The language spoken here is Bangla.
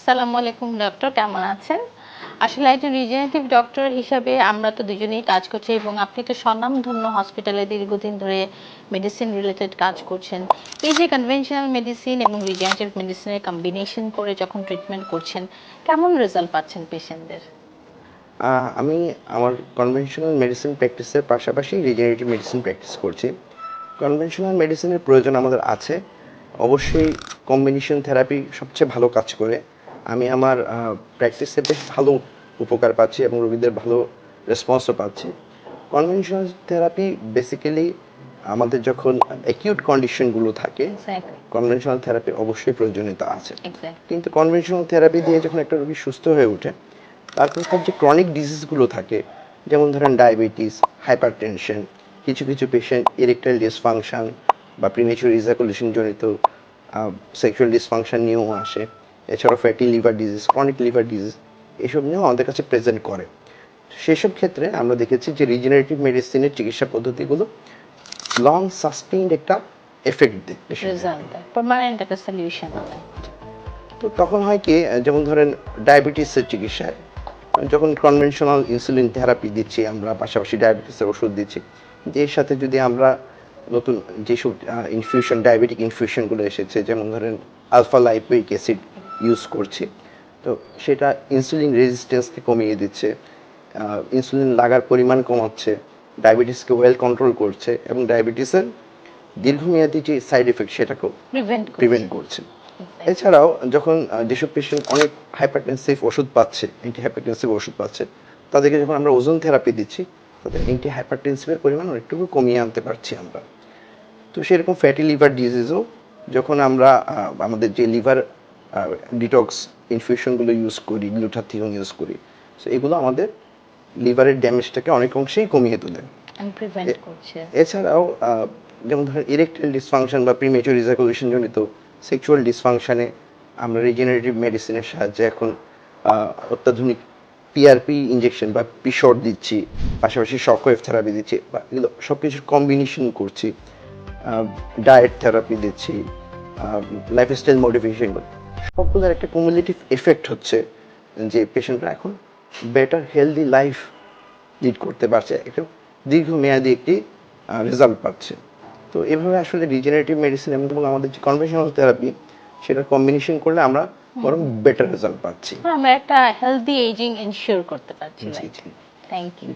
আসসালামু আলাইকুম, ডক্টর। কেমন আছেন? আসলে একজন রিজেনারেটিভ ডক্টর হিসাবে আমরা তো দুজনেই কাজ করছি এবং আপনি তো স্বনামধন্য হসপিটালে দীর্ঘদিন ধরে মেডিসিন রিলেটেড কাজ করছেন। এই যে কনভেনশনাল মেডিসিন এবং রিজেনারেটিভ মেডিসিনের কম্বিনেশন করে যখন ট্রিটমেন্ট করছেন, কেমন রেজাল্ট পাচ্ছেন পেশেন্টদের আমি আমার কনভেনশনাল মেডিসিন প্র্যাকটিসের পাশাপাশি রিজেনারেটিভ মেডিসিন প্র্যাকটিস করছি। কনভেনশনাল মেডিসিনের প্রয়োজন আমাদের আছে। অবশ্যই কম্বিনেশন থেরাপি সবচেয়ে ভালো কাজ করে। আমি আমার প্র্যাকটিসে বেশ ভালো উপকার পাচ্ছি এবং রোগীদের ভালো রেসপন্সও পাচ্ছি। কনভেনশনাল থেরাপি বেসিক্যালি আমাদের যখন অ্যাকিউট কন্ডিশনগুলো থাকে কনভেনশনাল থেরাপি অবশ্যই প্রয়োজনীয়তা আছে। কিন্তু কনভেনশনাল থেরাপি দিয়ে যখন একটা রোগী সুস্থ হয়ে ওঠে তারপর তার যে ক্রনিক ডিজিজগুলো থাকে যেমন ধরেন ডায়াবেটিস হাইপার টেনশন কিছু কিছু পেশেন্ট ইরেকটাইল ডিসফাংশন বা প্রিমেচুর ইজাকুলেশন জনিত সেক্সুয়াল ডিসফাংশন নিয়েও আসে। এছাড়াও fatty liver disease chronic liver disease এসব নিয়েও আমাদের কাছে প্রেজেন্ট করে। সেসব ক্ষেত্রে আমরা দেখেছি যে রিজেনারেটিভ মেডিসিনের চিকিৎসা পদ্ধতিগুলো লং সাস্টেইনড একটা এফেক্ট দেয় পার্মানেন্ট একটা সলিউশন তো তখন হয় কি যেমন ধরেন ডায়াবেটিসের চিকিৎসায় যখন কনভেনশনাল ইনসুলিন থেরাপি দিচ্ছি আমরা পাশাপাশি ডায়াবেটিসের ওষুধ দিচ্ছি যে এর সাথে যদি আমরা নতুন যেসব ইনফিউশন ডায়াবেটিক ইনফিউশনগুলো এসেছে যেমন ধরেন আলফা লাইপোইক অ্যাসিড ইউজ করছি। তো সেটা ইনসুলিন রেজিস্ট্যান্সকে কমিয়ে দিচ্ছে ইনসুলিন লাগার পরিমাণ কমাচ্ছে ডায়াবেটিসকে ওয়েল কন্ট্রোল করছে এবং ডায়াবেটিসের দীর্ঘমেয়াদী যে সাইড এফেক্ট সেটাকেও প্রিভেন্ট করছে। এছাড়াও যখন যেসব পেশেন্ট অনেক হাইপারটেনসিভ ওষুধ পাচ্ছে অ্যান্টি হাইপারটেনসিভ ওষুধ পাচ্ছে তাদেরকে যখন আমরা ওজন থেরাপি দিচ্ছি তাদের অ্যান্টি হাইপারটেনসিভের পরিমাণ অনেকটুকু কমিয়ে আনতে পারছি আমরা। তো সেরকম ফ্যাটি লিভার ডিজিজও যখন আমরা আমাদের যে লিভার ডিটক্স ইনফিউশনগুলো ইউজ করি গ্লুটাথিয়ন ইউজ করি। সো এগুলো আমাদের লিভারের ড্যামেজটাকে অনেক অংশেই কমিয়ে তোলে। এছাড়াও যেমন ধরেন ইরেকটাইল ডিসফাংশন বা প্রিমেচুর ইজাকুলেশন জনিত সেক্সুয়াল ডিসফাংশনে আমরা রিজেনারেটিভ মেডিসিনের সাহায্যে এখন অত্যাধুনিক পিআরপি ইঞ্জেকশন বা পিশট দিচ্ছি পাশাপাশি শকওয়েভ থেরাপি দিচ্ছি বা এগুলো সব কিছুর কম্বিনেশন করছি ডায়েট থেরাপি দিচ্ছি লাইফস্টাইল মডিফিকেশন সবগুলোর একটা কুমুলেটিভ এফেক্ট হচ্ছে যে পেশেন্টরা এখন বেটার হেলদি লাইফ লিড করতে পারছে একটা দীর্ঘমেয়াদী একটি রেজাল্ট পাচ্ছে। তো এভাবে আসলে রিজেনারেটিভ মেডিসিন এবং আমাদের যে কনভেনশনাল থেরাপি সেটার কম্বিনেশন করলে আমরা বরং বেটার রেজাল্ট পাচ্ছি। আমরা একটা হেলদি এজিং এনশিওর করতে পারছি থ্যাংক ইউ